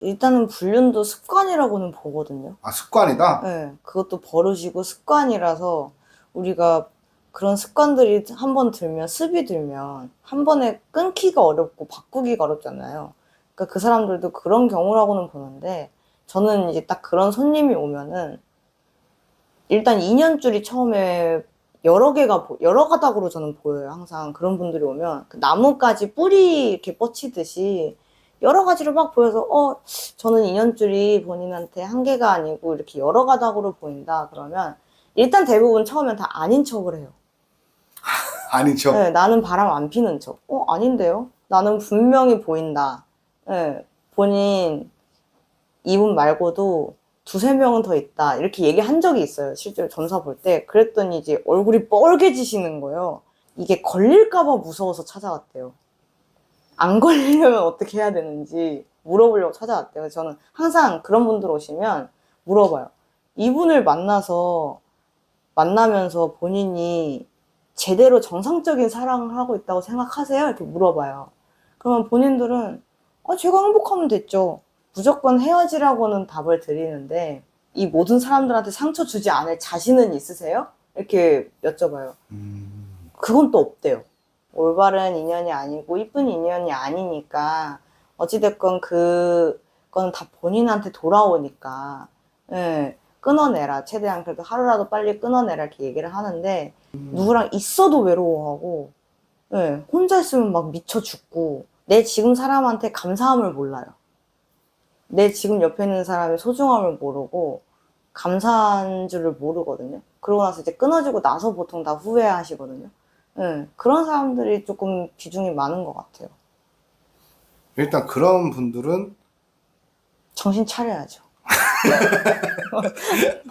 일단은 불륜도 습관이라고는 보거든요. 아 습관이다. 네, 그것도 버릇이고 습관이라서 우리가 그런 습관들이 한 번 들면 습이 들면 한 번에 끊기가 어렵고 바꾸기가 어렵잖아요. 그러니까 그 사람들도 그런 경우라고는 보는데 저는 이제 딱 그런 손님이 오면은 일단 2년줄이 처음에 여러 개가 보- 여러 가닥으로 저는 보여요. 항상 그런 분들이 오면 그 나뭇가지 뿌리 이렇게 뻗치듯이 여러 가지로 막 보여서 어 저는 2년줄이 본인한테 한 개가 아니고 이렇게 여러 가닥으로 보인다 그러면 일단 대부분 처음엔 다 아닌 척을 해요. 아닌 척. 네, 나는 바람 안 피는 척. 어, 아닌데요? 나는 분명히 보인다. 네, 본인 이분 말고도 두세 명은 더 있다. 이렇게 얘기한 적이 있어요. 실제로 점사 볼 때. 그랬더니 이제 얼굴이 뻘개지시는 거예요. 이게 걸릴까봐 무서워서 찾아왔대요. 안 걸리려면 어떻게 해야 되는지 물어보려고 찾아왔대요. 그래서 저는 항상 그런 분들 오시면 물어봐요. 이분을 만나서, 만나면서 본인이 제대로 정상적인 사랑을 하고 있다고 생각하세요? 이렇게 물어봐요. 그러면 본인들은 아, 제가 행복하면 됐죠. 무조건 헤어지라고는 답을 드리는데 이 모든 사람들한테 상처 주지 않을 자신은 있으세요? 이렇게 여쭤봐요. 음, 그건 또 없대요. 올바른 인연이 아니고 이쁜 인연이 아니니까 어찌됐건 그건 다 본인한테 돌아오니까 예, 끊어내라. 최대한 그래도 하루라도 빨리 끊어내라 이렇게 얘기를 하는데 누구랑 있어도 외로워하고 예, 혼자 있으면 막 미쳐 죽고 내 지금 사람한테 감사함을 몰라요. 내 지금 옆에 있는 사람의 소중함을 모르고 감사한 줄을 모르거든요. 그러고 나서 이제 끊어지고 나서 보통 다 후회하시거든요. 예, 그런 사람들이 조금 비중이 많은 것 같아요. 일단 그런 분들은 정신 차려야죠.